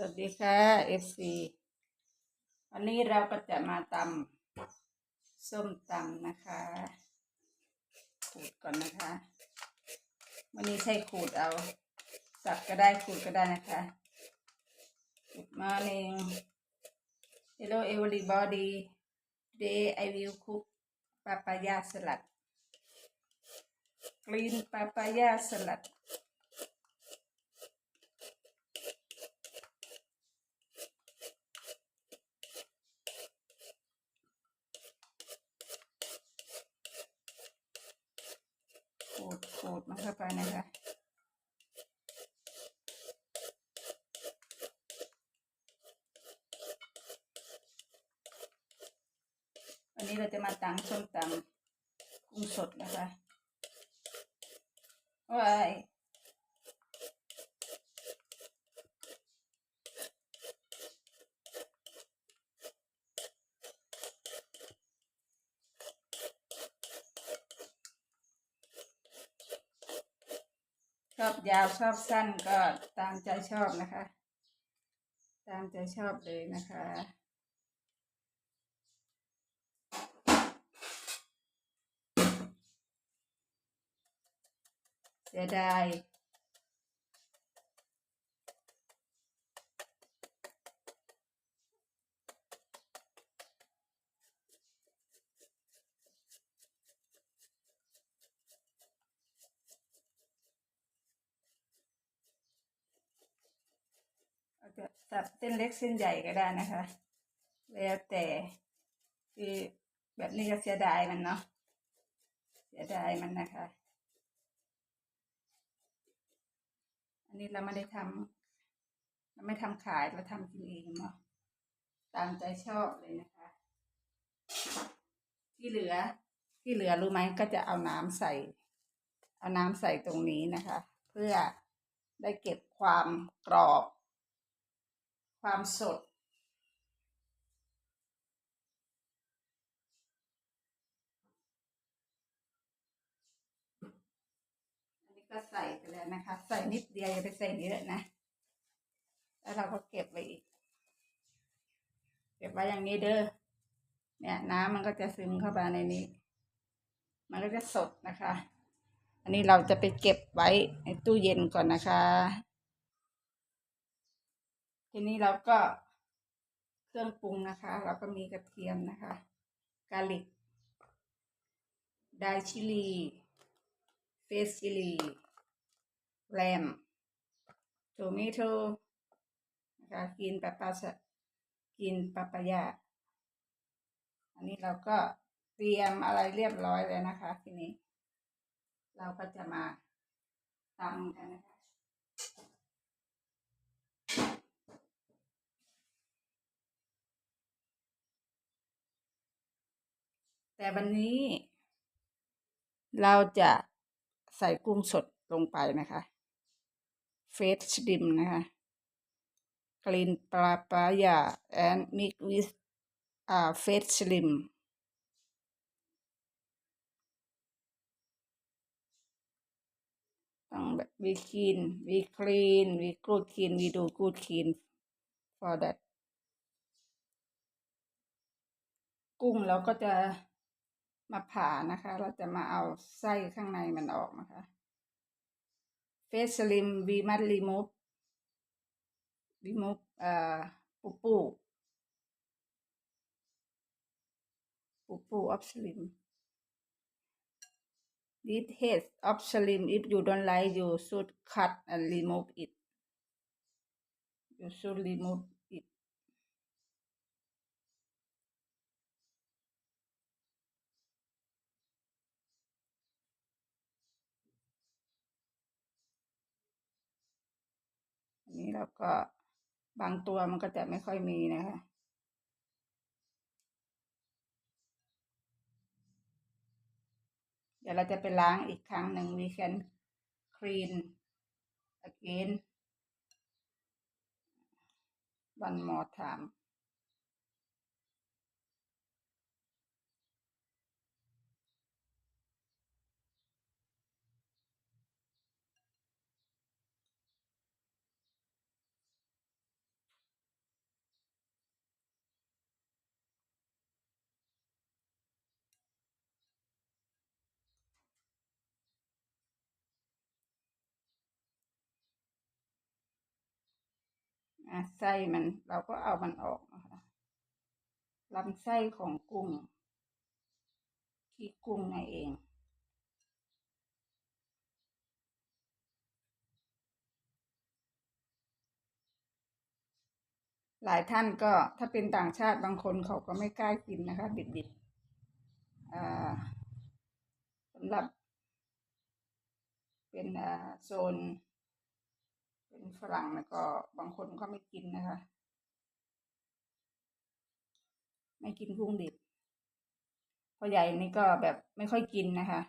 สวัสดีค่ะ FC วันนี้เราก็จะมาตำส้มตำนะคะขูดก่อนนะคะ วันนี้ใช้ขูดเอาสับก็ได้ขูดก็ได้นะคะ Good morning Hello everybody Today I will cook papaya salad Green papaya salad ขู ดขูดมันเข้าไปนะคะวันนี้เราจะมาตังส้มตำกุ้งสดนะคะว้าย ชอบยาวชอบสั้นก็ตามใจชอบนะคะ ตามใจชอบเลยนะคะเสียดายเรา จับเส้นเล็กเส้นใหญ่ก็ได้นะคะ แล้วแต่คือแบบนี้ก็เสียดายมันเนาะเสียดายมันนะคะ อันนี้เราไม่ได้ทำเราไม่ทำขายเราทำกินเองเนาะตามใจชอบเลยนะคะ ที่เหลือที่เหลือรู้ไหมก็จะเอาน้ำใส่ เอาน้ำใส่ตรงนี้นะคะ เพื่อได้เก็บความกรอบ ความสด อันนี้ก็ใส่ไปแล้วนะคะ ใส่นิดเดียวอย่าไปใส่เยอะนะ แล้วเราก็เก็บไว้อีก เก็บไว้อย่างนี้เด้อ เนี่ยน้ำมันก็จะซึมเข้าไปในนี้ มันก็จะสดนะคะ อันนี้เราจะไปเก็บไว้ในตู้เย็นก่อนนะคะ ทีนี้เราก็เครื่องปรุงนะคะ เราก็มีกระเทียมนะคะกาลิกไดชิลีเฟสชิลีแรมโทมิโตนะคะกินปาปาสกินปาปายาอันนี้เราก็เตรียมอะไรเรียบร้อยแล้วนะคะ ทีนี้ เราก็จะมาตำกันนะคะ แต่วันนี้ เราจะใส่กุ้งสดลงไปนะคะเฟสดิมนะคะกลินปลาปายา and mix with อ่าเฟสสลิมต้องแบบ we clean we clean we good clean we do good clean for that กุ้งเราก็จะ มาผ่านะคะ เราจะมาเอาไส้ข้างในมันออกนะคะเฟสสลิมวีมัดรีมูฟรีมูฟเอ่อปูปูปูปูออฟสลิม this head of slim if you don't like you should cut and remove it you should remove it อั นี้เราก็บางตัวมันก็จะไม่ค่อยมีนะคะ เดี๋ยวเราจะไปล้างอีกครั้งหนึ่ง we can clean again one more time ะไส้มันเราก็เอามันออกนะคะลำไส้ของกุ้งที่กุ้งนั่นเองหลายท่านก็ถ้าเป็นต่างชาติบางคนเขาก็ไม่กล้ากินนะคะ ดิบๆสำหรับเป็นโซน เป็นฝรั่งแล้วก็บางคนก็ไม่กินนะคะ ไม่กินกุ้งดิบพ่อใหญ่นี่ก็แบบไม่ค่อยกินนะคะ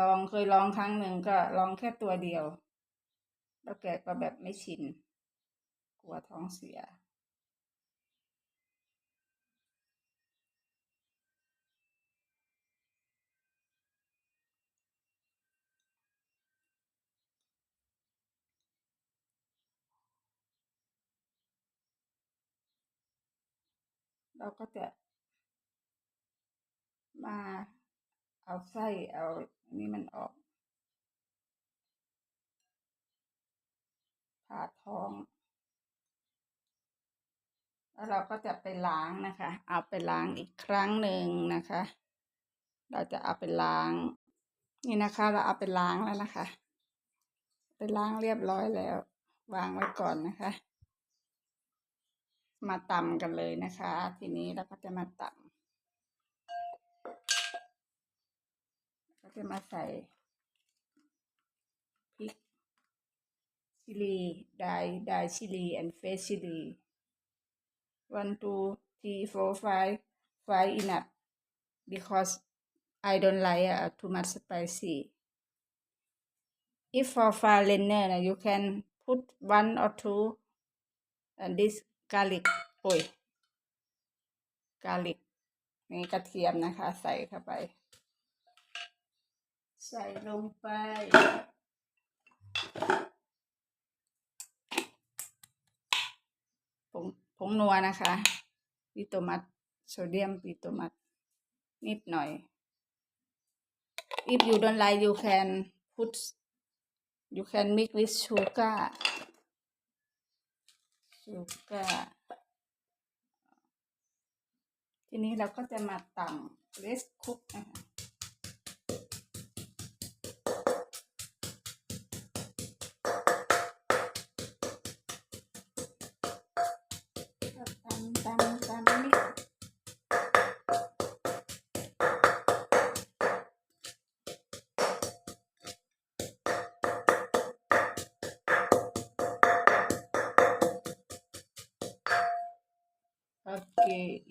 ลองเคยลองครั้งหนึ่งก็ลองแค่ตัวเดียว แล้วแกก็แบบไม่ชิน กลัวท้องเสีย เราก็จะ มาเอาไส้เอาอันนี้มันออก ผ่าท้อง แล้วเราก็จะไปล้างนะคะ เอาไปล้างอีกครั้งหนึ่งนะคะ เราจะเอาไปล้าง นี่นะคะ เราเอาไปล้างแล้วนะคะ ไปล้างเรียบร้อยแล้ว วางไว้ก่อนนะคะ มาตำกันเลยนะคะ ทีนี้เราก็จะมาตำก็จะมาใส่พริกชิลีไดไดชิลี and face chili one two three four five five enough because I don't like uh, too much spicy if for foreigner you can put one or two and this garlic โอ้ย garlic นี่กระเทียมนะคะ ใส่เข้าไป ใส่ลงไป ผงผงนัวนะคะปิโตมัสโซเดียมปิโตมัสนิดหน่อย if you don't like you can put you can mix with sugar sugar ทีนี้เราก็จะมาตำ let's cook นะคะ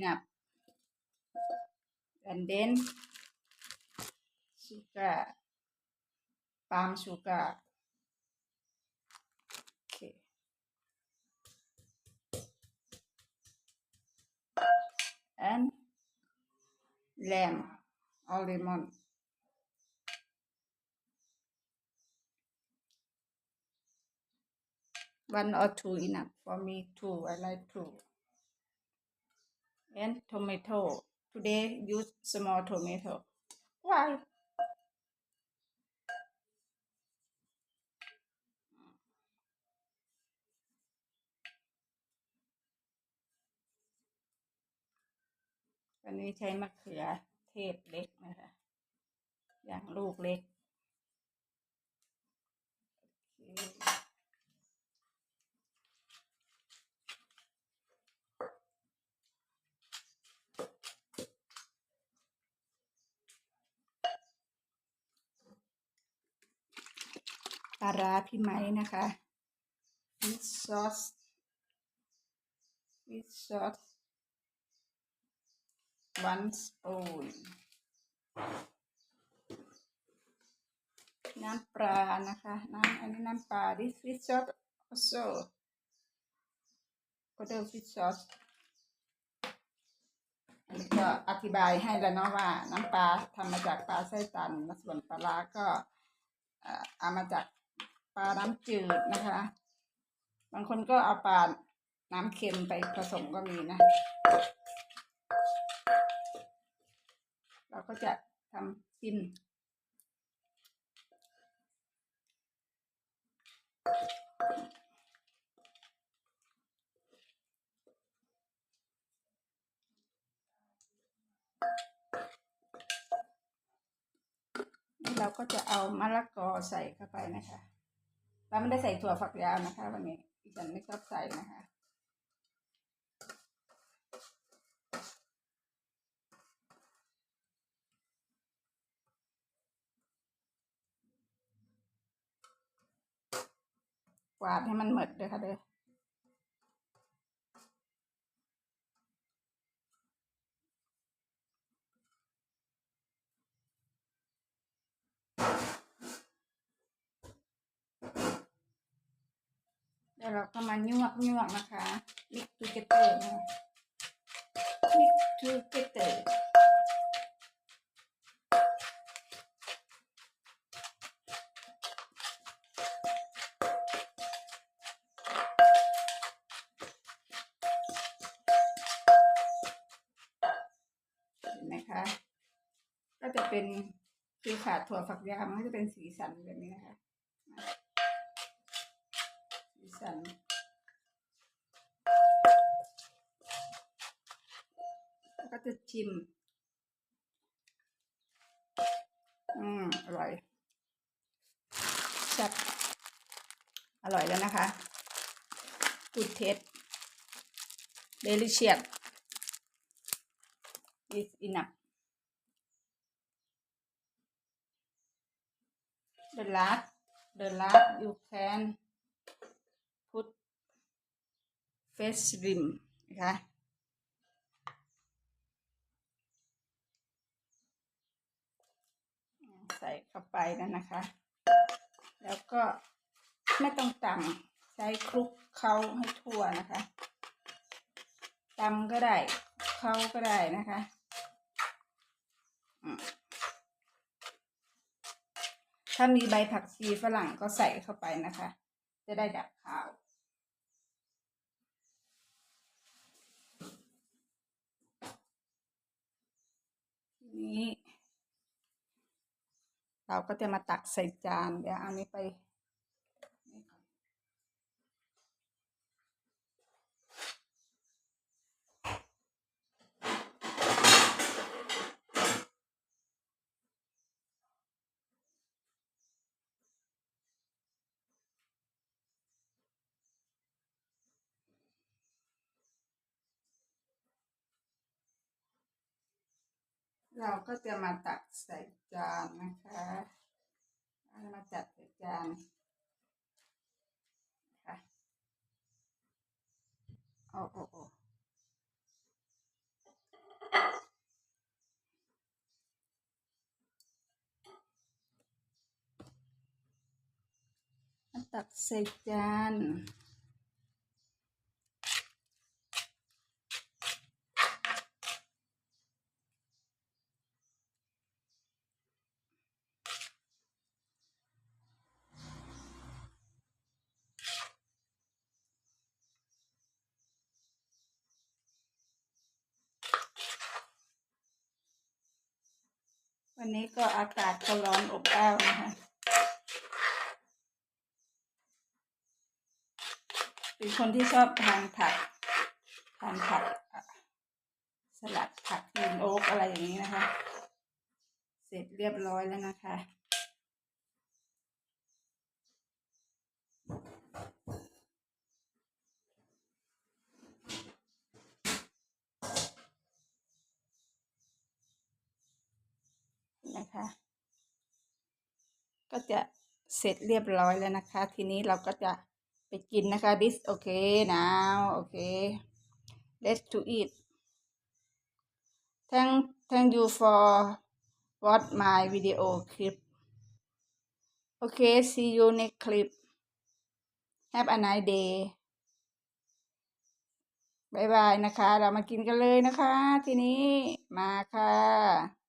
enough and then sugar palm sugar โอเค and lamb or lemon. One or two enough for me two. I like two. And tomato. Today use small tomato. Why? -วันนี้ใช้มะเขือเทศเล็กนะคะ อย่างลูกเล็กโปลาร้าพี่ไม้นะคะ fish sauce fish sauce one spoon น้ำปลานะคะ น้ำอันนี้น้ำปลา this fish sauce also other fish sauce อันนี้ก็อธิบายให้แล้วเนาะว่า น้ำปลาทำมาจากปลาไส้ตันส่วนปลาร้าก็เอ่อเอามาจาก ปลาน้ำจืดนะคะ บางคนก็เอาปลาน้ำเค็มไปผสมก็มีนะ เราก็จะทำกินเราก็จะเอามะละกอใส่เข้าไปนะคะ เราไม่ได้ใส่ถั่วฝักยาวนะคะ วันนี้ดิฉันไม่ชอบใส่นะคะกวาดให้มันหมดเลยค่ะเด้อ เดี๋ยวเราก็มายวกยวกนะคะ mix together นะคะ mix together เห็นไหมคะ ก็จะเป็นคือขาดถั่วฝักยาวมันก็จะเป็นสีสันแบบนี้นะคะ สีสัน แล้วก็จะชิม อืม อร่อยแซ่บอร่อยแล้วนะคะ good taste delicious is enough the last the last you can put face rim นะคะใส่เข้าไปนั่นนะคะ แล้วก็ไม่ต้องตำใช้คลุกเคล้าให้ทั่วนะคะตำก็ได้เคล้าก็ได้นะคะถ้ามีใบผักชีฝรั่งก็ใส่เข้าไปนะคะ จะได้ดับขาว ที นี้ เราก็จะมาตักใส่จาน เดี๋ยวเอานี้ไป เราก็จะมาตักใส่จานนะคะมาจัดใส่จานค่ะโอ้โอ้โอ้มาตักใส่จาน วันนี้ก็อากาศก็ร้อนอบอ้าวนะคะ เป็นคนที่ชอบทานผัก ทานผัก สลัดผักยีนโอ๊กอะไรอย่างนี้นะคะ เสร็จเรียบร้อยแล้วนะคะ นะคะ ก็จะเสร็จเรียบร้อยแล้วนะคะ ทีนี้เราก็จะไปกินนะคะ this okay now okay let's to eat thank thank you for watch my video clip okay see you next clip have a nice day บายบายนะคะ เรามากินกันเลยนะคะ ทีนี้มาค่ะ